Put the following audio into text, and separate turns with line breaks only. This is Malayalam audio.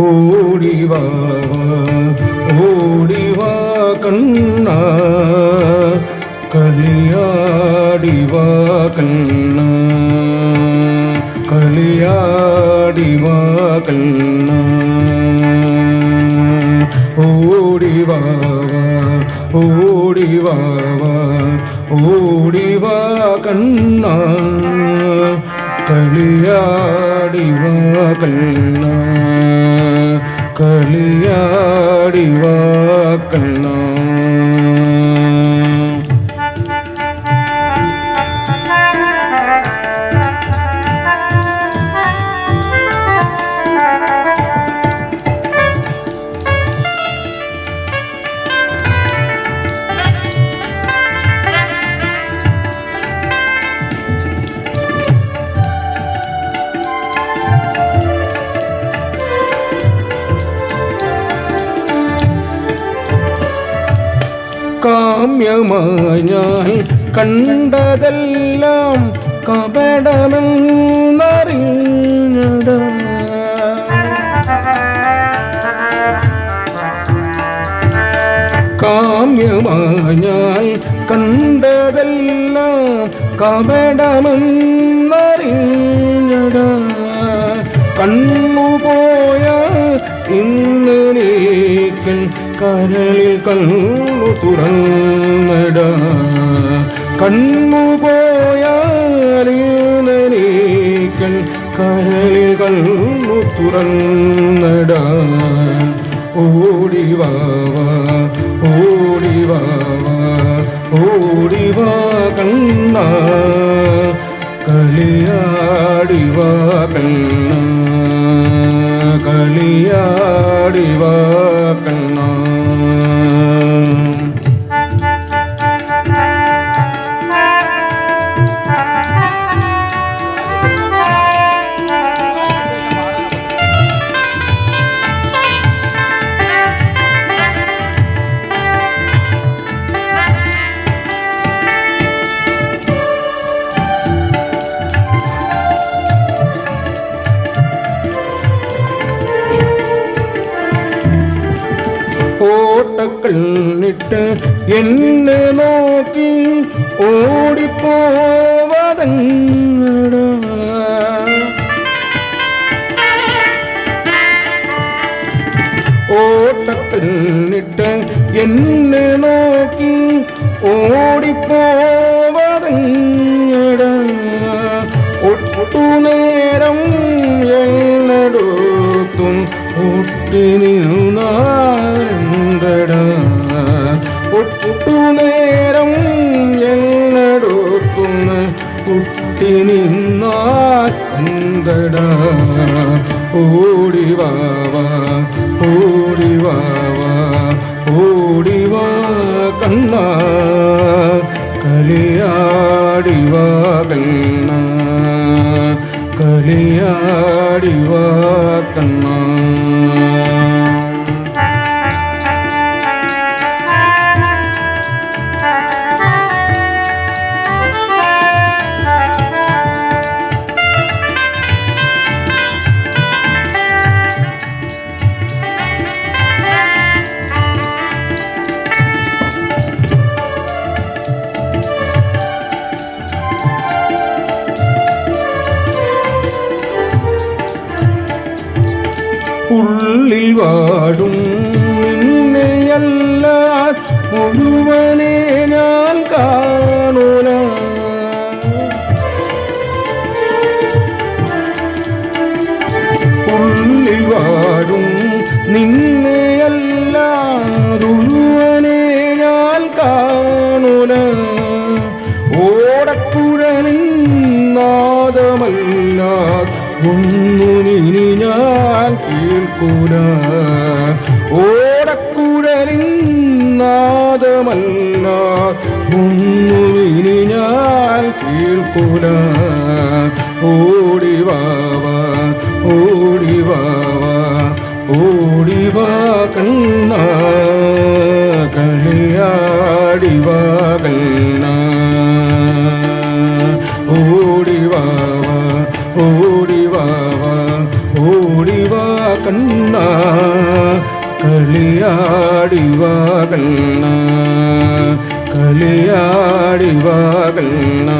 ഓടിവാ ഓടിവാ കണ്ണ. കളിയാടിവാ കണ്ണ. കളിയാടിവാ കണ്ണ. ഓടിവാ ഓടിവാ ഓടിവാ കണ്ണ. കളിയാടിവാ കണ്ണ കളിയാടിവാ കാമ്യമായി ഞാൻ കണ്ടതെല്ലാം കപടമെന്നറിഞ്ഞട കാമ്യമായി ഞാൻ കണ്ടതെല്ലാം കപടമെന്നറിഞ്ഞട കണ്ണുപോയ ഇന്ന് കരളിൽ കണ്ണു തുറന്നട നീക്കൻ കരളിൽ കണ്ണു തുറന്നട. ഓടിവാ ഓടിവാ ഓടിവാ കണ്ണ. കളിയാടിവാ കണ്ണ. കളിയാടിവാ கண்ணிட்டு என்ன நோக்கி ஓடி போவதங்கடா ஓட்ட கண்ணிட்டு என்ன நோக்கி ஓடி போவதங்கடா ஒட்டு நேரம் என்னடோத்தும் ஒட்டு കുട്ടി നിന്നാണ്ടട ഓടിവാവാ ഓടിവാവാ ഓടിവാ കണ്ണ കളിയാടിവാ കണ്ണ കളിയാടിവാ കണ്ണ. பணிவாடும் ഒന്നുമിനി ഞാൻ കേൾക്കൂല ഓടക്കുഴലിൻ നാദമല്ല ഒന്നുമിനി ഞാൻ കേൾക്കൂല ഓടിവാവാ ഓടി ഓടിവാ കണ്ണ. ஓடிவா ஓடிவா கண்ணா. கலியாடிவா கண்ணா. கலியாடிவா கண்ணா.